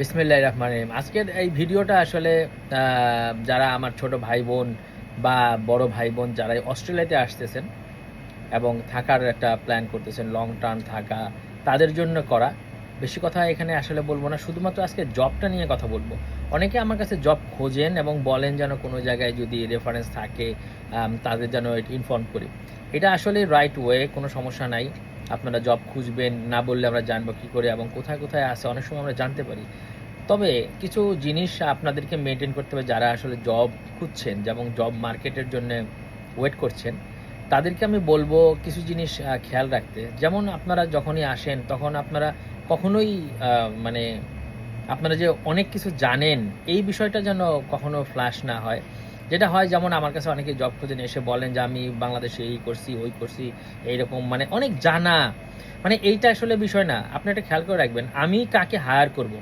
বিসমিল্লাহ রহমান রহিম। আজকের এই ভিডিওটা আসলে যারা আমার ছোট ভাই বোন বা বড় ভাই বোন যারা অস্ট্রেলিয়াতে আসতেছেন এবং থাকার একটা প্ল্যান করতেছেন লং টার্ম থাকা, তাদের জন্য করা। বেশি কথা এখানে আসলে বলব না, শুধুমাত্র আজকে জবটা নিয়ে কথা বলব। অনেকে আমার কাছে জব খোঁজেন এবং বলেন যেন কোনো জায়গায় যদি রেফারেন্স থাকে তাদের যেন ইনফর্ম করি। এটা আসলে রাইট ওয়ে কোনো সমস্যা নাই। আপনারা জব খুঁজবেন, না বললে আমরা জানব কী করে এবং কোথায় কোথায় আছে, অনেক সময় আমরা জানতে পারি। তবে কিছু জিনিস আপনাদেরকে মেনটেন করতে হবে, যারা আসলে জব খুঁজছেন যেমন জব মার্কেটের জন্য ওয়েট করছেন, তাদেরকে আমি বলব কিছু জিনিস খেয়াল রাখতে। যেমন আপনারা যখনই আসেন, তখন আপনারা কখনোই মানে আপনারা যে অনেক কিছু জানেন, এই বিষয়টা যেন কখনো ফ্ল্যাশ না হয়। যেটা হয়, যেমন আমার কাছে অনেকে জব খোঁজেন, এসে বলেন যে, আমি বাংলাদেশে এই করছি, ওই করছি, এইরকম মানে অনেক জানা। মানে এইটা আসলে বিষয় না। আপনি এটা খেয়াল করে রাখবেন, আমি কাকে হায়ার করব।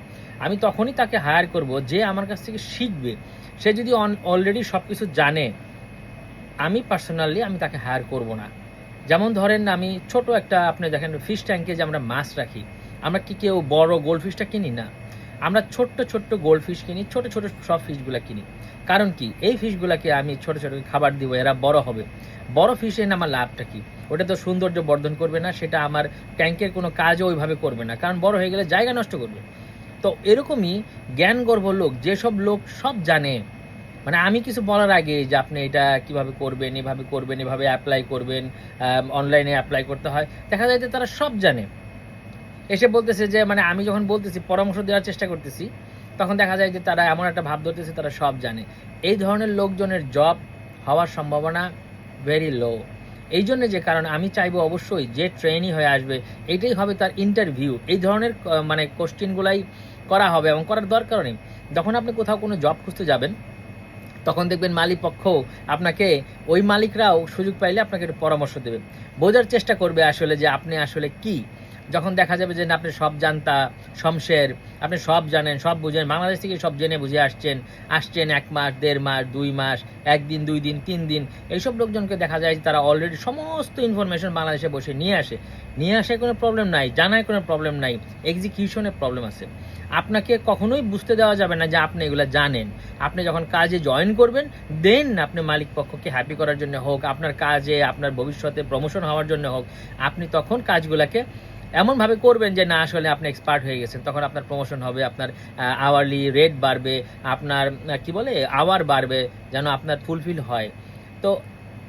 আমি তখনই তাকে হায়ার করব যে আমার কাছ থেকে শিখবে। সে যদি অলরেডি সব কিছু জানে, আমি পার্সোনালি আমি তাকে হায়ার করব না। যেমন ধরেন আমি ছোট একটা, আপনি দেখেন ফিশ ট্যাঙ্কে যে আমরা মাছ রাখি, আমরা কি কেউ বড় গোল্ড ফিশটা কিনি না? আমরা ছোট্ট ছোট্ট গোল্ড ফিশ কিনি, ছোট ছোট সব ফিশগুলো কিনি। কারণ কি? এই ফিশগুলোকে আমি ছোট ছোট খাবার দিব, এরা বড় হবে। বড় ফিশ আমার লাভটা কি? ওটা তো সৌন্দর্য বর্ধন করবে না, সেটা আমার ট্যাঙ্কের কোনো কাজও ওইভাবে করবে না। কারণ বড় হয়ে গেলে জায়গা নষ্ট করবে। তো এরকমই জ্ঞানগর্ভ লোক, যেসব লোক সব জানে। মানে আমি কিছু বলার আগে যে আপনি এটা কীভাবে করবেন, এভাবে করবেন, এভাবে অ্যাপ্লাই করবেন অনলাইনে অ্যাপ্লাই করতে হয়, দেখা যায় যে তারা সব জানে। এসে বলতেছে যে মানে আমি যখন বলতেছি, পরামর্শ দেওয়ার চেষ্টা করতেছি, তখন দেখা যায় যে তারা এমন একটা ভাব ধরতেছে, তারা সব জানে। এই ধরনের লোকজনের জব হওয়ার সম্ভাবনা ভেরি লো এই জন্য যে কারণ আমি চাইব অবশ্যই যে ট্রেনই হয়ে আসবে, এটাই হবে তার ইন্টারভিউ এই ধরনের মানে কোশ্চেনগুলাই করা হবে এবং করার দরকার নেই। যখন আপনি কোথাও কোনো জব খুঁজতে যাবেন, তখন দেখবেন মালিক পক্ষ আপনাকে, ওই মালিকরাও সুযোগ পাইলে আপনাকে একটু পরামর্শ দেবে। বোঝার চেষ্টা করবে আসলে যে আপনি আসলে কি। যখন দেখা যাবে যে আপনি সব জানতা শমশের আপনি সব জানেন, সব বুঝেন, বাংলাদেশ থেকে সব জেনে বুঝে আসছেন আসছেন এক মাস, দেড় মাস, দুই মাস, একদিন, দুই দিন, তিন দিন, এইসব লোকজনকে দেখা যায় তারা অলরেডি সমস্ত ইনফরমেশন বাংলাদেশে বসে নিয়ে আসে। নিয়ে আসে কোনো প্রবলেম নাই, জানায় কোনো প্রবলেম নাই এক্সিকিউশনের প্রবলেম আছে। আপনাকে কখনোই বুঝতে দেওয়া যাবে না যে আপনি এগুলো জানেন। আপনি যখন কাজে জয়েন করবেন দেন আপনি মালিক পক্ষকে হ্যাপি করার জন্য হোক, আপনার কাজে, আপনার ভবিষ্যতে প্রমোশন হওয়ার জন্য হোক, আপনি তখন কাজগুলোকে এমনভাবে করবেন যে, না, আসলে আপনি এক্সপার্ট হয়ে গেছেন। তখন আপনার প্রমোশন হবে, আপনার আওয়ারলি রেট বাড়বে, আপনার কি বলে আওয়ার বাড়বে, যেন আপনার ফুলফিল হয়। তো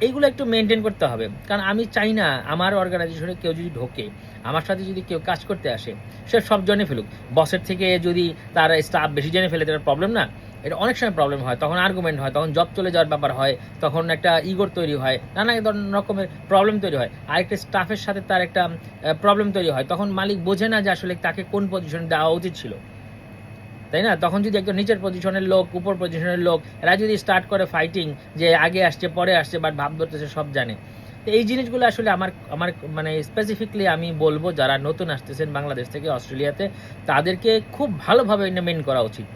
এইগুলো একটু মেনটেন করতে হবে। কারণ আমি চাই না, আমার অর্গানাইজেশনে কেউ যদি ঢোকে, আমার সাথে যদি কেউ কাজ করতে আসে, সে সব জেনে ফেলুক। বসের থেকে যদি তার স্টাফ বেশি জেনে ফেলে, তার প্রবলেম না। এটা অনেক সময় প্রবলেম হয়, তখন আর্গুমেন্ট হয়, তখন জব চলে যাওয়ার ব্যাপার হয়, তখন একটা ইগোর তৈরি হয়, নানা ধরনের রকমের প্রবলেম তৈরি হয়। আরেকটা স্টাফের সাথে তার একটা প্রবলেম তৈরি হয়, তখন মালিক বোঝে না যে আসলে তাকে কোন পজিশনে দেওয়া উচিত ছিল। তাই না? তখন যদি একজন নিচের পজিশনের লোক, উপর পজিশনের লোক, এরা যদি স্টার্ট করে ফাইটিং যে আগে আসছে, পরে আসছে বাট ভাব ধরতেছে, সব জানে। তো এই জিনিসগুলো আসলে আমার আমার মানে স্পেসিফিকলি আমি বলব, যারা নতুন আসতেছেন বাংলাদেশ থেকে, অস্ট্রেলিয়াতে, তাদেরকে খুব ভালোভাবে মেন করা উচিত।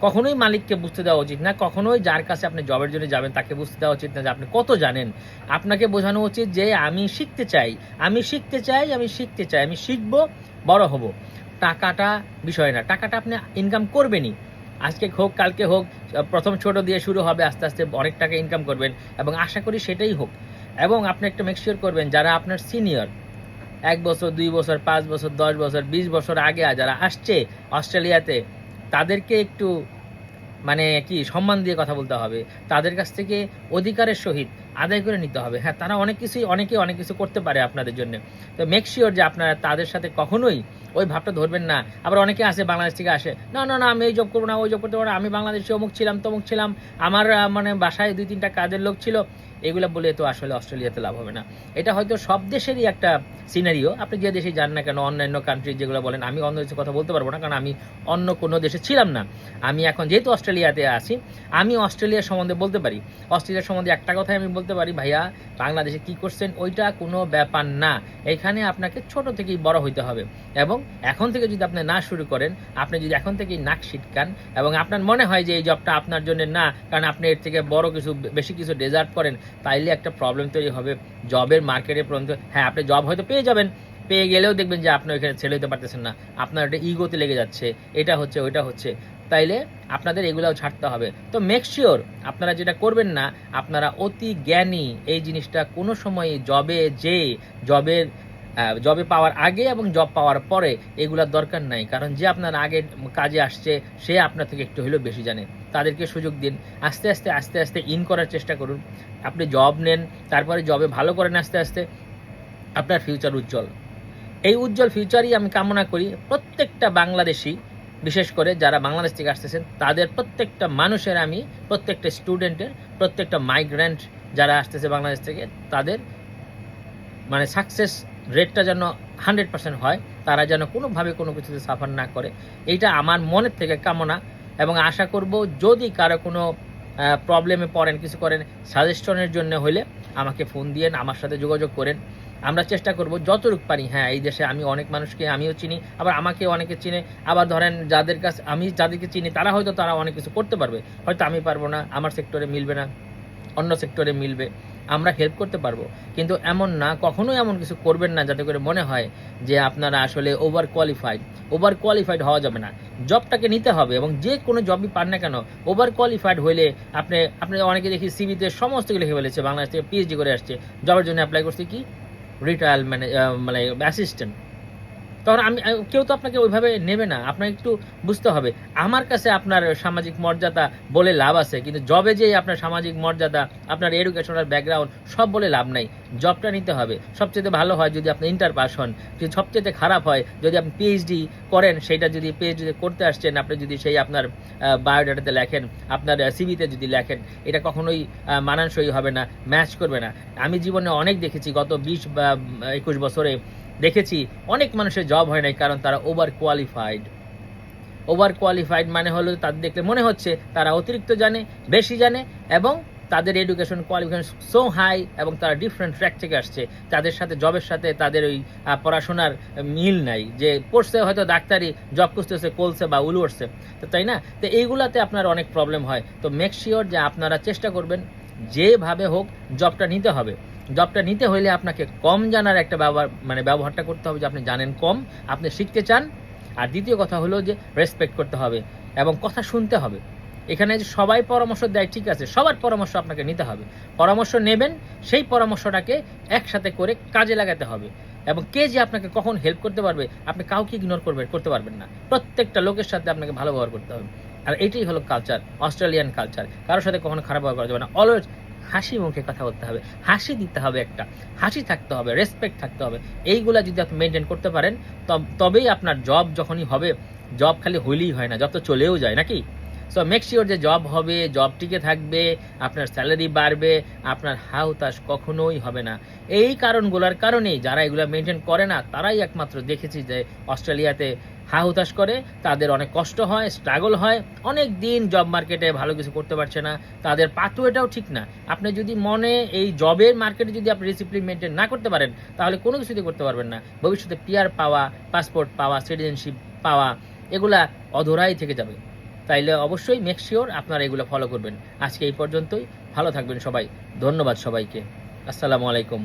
কখনোই মালিককে বুঝতে দেওয়া উচিত না, কখনোই যার কাছে আপনি জবের জন্য যাবেন তাকে বুঝতে দেওয়া উচিত না যে আপনি কত জানেন। আপনাকে বোঝানো উচিত যে আমি শিখতে চাই, আমি শিখতে চাই, আমি শিখতে চাই, আমি শিখব, বড় হব। টাকাটা বিষয় না, টাকাটা আপনি ইনকাম করবেনই। আজকে হোক, কালকে হোক, প্রথম ছোট দিয়ে শুরু হবে, আস্তে আস্তে অনেক টাকা ইনকাম করবেন এবং আশা করি সেটাই হোক। এবং আপনি একটা মেকশিওর করবেন, যারা আপনার সিনিয়র এক বছর, দুই বছর, পাঁচ বছর, দশ বছর, বিশ বছর আগে যারা আসছে অস্ট্রেলিয়াতে তাদেরকে একটু মানে কি সম্মান দিয়ে কথা বলতে হবে। তাদের কাছ থেকে অধিকারের সহিত আদায় করে নিতে হবে। হ্যাঁ তারা অনেক কিছুই, অনেকে অনেক কিছু করতে পারে আপনাদের জন্য। তো মেক শিওর যে আপনারা তাদের সাথে কখনোই ওই ভাবটা ধরবেন না। আবার অনেকে আসে, বাংলাদেশ থেকে আসে, না না না, আমি এই জব করব না, ওই জব করতে পারব আমি বাংলাদেশে অমুক ছিলাম, তমুক ছিলাম, আমার মানে বাসায় দুই, তিনটা কাজের লোক ছিল। এগুলো বলে তো আসলে অস্ট্রেলিয়াতে লাভ হবে না। এটা হয়তো সব দেশেরই একটা সিনারিও আপনি যে দেশে যান না কেন, অন্যান্য কান্ট্রি যেগুলো বলেন, আমি অন্য দেশের কথা বলতে পারব না, কারণ আমি অন্য কোনো দেশে ছিলাম না। আমি এখন যেহেতু অস্ট্রেলিয়াতে আছি, আমি অস্ট্রেলিয়া সম্বন্ধে বলতে পারি। অস্ট্রেলিয়ার সম্বন্ধে একটা কথাই আমি বলতে পারি, ভাইয়া, বাংলাদেশে কি করছেন ওইটা কোনো ব্যাপার না। এখানে আপনাকে ছোট থেকেই বড় হইতে হবে। এবং এখন থেকে যদি আপনি না শুরু করেন, আপনি যদি এখন থেকেই নাক ছিটকান এবং আপনার মনে হয় যে এই জবটা আপনার জন্য না, কারণ আপনি এর থেকে বড় কিছু, বেশি কিছু ডেজার্ট করেন, তাইলে একটা প্রবলেম তৈরি হবে জবের মার্কেটে পর্যন্ত। হ্যাঁ আপনি জব হয়তো পেয়ে যাবেন। পেয়ে গেলেও দেখবেন যে আপনি ওইখানে ছেড়ে দিতে পারতেছেন না। আপনার একটা ইগোতে লেগে যাচ্ছে। এটা হচ্ছে, ওইটা হচ্ছে। তাইলে আপনাদের এগুলাও ছাড়তে হবে। তো মেক শিওর আপনারা যেটা করবেন না, আপনারা অতি জ্ঞানী এই জিনিসটা কোনো সময় জবে যে জবের জবে পাওয়ার আগে এবং জব পাওয়ার পরে এগুলার দরকার নাই। কারণ যে আপনার আগে কাজে আসছে, সে আপনার থেকে একটু হলেও বেশি জানে। তাদেরকে সুযোগ দিন। আস্তে আস্তে আস্তে আস্তে ইন করার চেষ্টা করুন। আপনি জব নেন, তারপরে জবে ভালো করেন আস্তে আস্তে। আপনার ফিউচার উজ্জ্বল। এই উজ্জ্বল ফিউচারই আমি কামনা করি প্রত্যেকটা বাংলাদেশি বিশেষ করে যারা বাংলাদেশ থেকে আসতেছেন, তাদের প্রত্যেকটা মানুষের আমি, প্রত্যেকটা স্টুডেন্টের, প্রত্যেকটা মাইগ্রেন্ট যারা আসতেছে বাংলাদেশ থেকে, তাদের মানে সাকসেস রেটটা যেন হান্ড্রেড পার্সেন্ট হয়, তারা যেন কোনোভাবে কোনো কিছুতে সাফার না করে। এইটা আমার মনের থেকে কামনা এবং আশা করব যদি কারও কোনো প্রবলেমে পড়েন, কিছু করেন সাজেশনের জন্য হলে আমাকে ফোন দিয়েন, আমার সাথে যোগাযোগ করেন। আমরা চেষ্টা করব যতটুকু পারি। হ্যাঁ এই দেশে আমি অনেক মানুষকে আমিও চিনি, আবার আমাকে অনেকে চিনে, আবার ধরেন যাদের কাছে, আমি যাদেরকে চিনি, তারা হয়তো তারা অনেক কিছু করতে পারবে। হয়তো আমি পারব না, আমার সেক্টরে মিলবে না, অন্য সেক্টরে মিলবে, আমরা হেল্প করতে পারব। কিন্তু এমন না, কখনোই এমন কিছু করবেন না, যাতে করে মনে হয় যে আপনারা আসলে ওভার কোয়ালিফাইড ওভার কোয়ালিফাইড হওয়া যাবে না। জবটাকে নিতে হবে এবং যে কোনো জবই পান না কেন ওভার কোয়ালিফাইড হলে আপনি আপনি অনেকে দেখি সিবিতে সমস্ত লিখে ফেলেছে, বাংলাদেশ থেকে পিএইচডি করে আসছে। জবের জন্য অ্যাপ্লাই করছে কি? রিটায়ার মানে মানে অ্যাসিস্ট্যান্ট তখন আমি কেউ তো আপনাকে ওইভাবে নেবে না। আপনাকে একটু বুঝতে হবে। আমার কাছে আপনার সামাজিক মর্যাদা বলে লাভ আছে, কিন্তু জবে যে আপনার সামাজিক মর্যাদা, আপনার এডুকেশনাল ব্যাকগ্রাউন্ড সব বলে লাভ নাই। জবটা নিতে হবে। সবচেয়ে ভালো হয় যদি আপনি ইন্টার পাস হন। কিন্তু সবচেয়ে খারাপ হয়, যদি আপনি পিএইচডি করেন, সেটা যদি পিএইচডি করতে আসছেন, আপনি যদি সেই আপনার বায়োডাটাতে লেখেন, আপনার সিভিতে যদি লেখেন, এটা কখনোই মানানসই হবে না ম্যাচ করবে না। আমি জীবনে অনেক দেখেছি, গত বিশ বা একুশ বছরে দেখেছি অনেক মানুষের জব হয় নাই কারণ তারা ওভার কোয়ালিফাইড ওভার কোয়ালিফাইড মানে হলো তাদের দেখলে মনে হচ্ছে তারা অতিরিক্ত জানে, বেশি জানে এবং তাদের এডুকেশন কোয়ালিফিকেশন সো হাই এবং তারা ডিফারেন্ট ট্র্যাক থেকে আসছে। তাদের সাথে জবের সাথে তাদের ওই পড়াশোনার মিল নাই। যে পড়ছে হয়তো ডাক্তারি জব খুঁজতেছে কলসে বা উলু উঠছে তো তাই না? তো এইগুলাতে আপনার অনেক প্রবলেম হয়। তো মেক শিওর যে আপনারা চেষ্টা করবেন, যেভাবে হোক জবটা নিতে হবে। জবটা নিতে হলে আপনাকে কম জানার একটা ব্যবহার মানে ব্যবহারটা করতে হবে যে আপনি জানেন কম, আপনি শিখতে চান। আর দ্বিতীয় কথা হলো যে রেসপেক্ট করতে হবে এবং কথা শুনতে হবে। এখানে যে সবাই পরামর্শ দেয়, ঠিক আছে, সবার পরামর্শ আপনাকে নিতে হবে। পরামর্শ নেবেন, সেই পরামর্শটাকে একসাথে করে কাজে লাগাতে হবে। এবং কে যে আপনাকে কখন হেল্প করতে পারবে, আপনি কাউকে ইগনোর করবে, করতে পারবেন না। প্রত্যেকটা লোকের সাথে আপনাকে ভালো ব্যবহার করতে হবে। আর এটাই হলো কালচার অস্ট্রেলিয়ান কালচার কারোর সাথে কখনো খারাপ ব্যবহার করা যাবে না। অলওয়েজ হাসি মুখে কথা বলতে হবে। হাসি দিতে হবে একটা। হাসি থাকতে হবে রেসপেক্ট থাকতে হবে। এইগুলা যদি আপনি মেনটেন করতে পারেন, তব- তবেই আপনার জব যখনই হবে জব খালি হইলেই হয় না যত তো চলেও যায়, নাকি? সো মেক শিওর যে জব হবে জব টিকে থাকবে, আপনার স্যালারি বাড়বে, আপনার হাউতাস কখনোই হবে না। এই কারণগুলোর কারণেই যারা এগুলো মেনটেন করে না, তারাই একমাত্র দেখেছি যে অস্ট্রেলিয়াতে হা হুতাশ করে, তাদের অনেক কষ্ট হয় স্ট্রাগল হয়, অনেক দিন জব মার্কেটে ভালো কিছু করতে পারছে না, তাদের পাথওয়েটাও ঠিক না। আপনি যদি মনে এই জবের মার্কেটে যদি আপনি ডিসিপ্লিন মেনটেন না করতে পারেন, তাহলে কোনো কিছুতে করতে পারবেন না। ভবিষ্যতে পিআর পাওয়া পাসপোর্ট পাওয়া সিটিজেনশিপ পাওয়া, এগুলা অধরাই থেকে যাবে। তাইলে অবশ্যই মেক শিওর আপনারা এগুলো ফলো করবেন। আজকে এই পর্যন্তই। ভালো থাকবেন সবাই। ধন্যবাদ সবাইকে। আসসালামু আলাইকুম।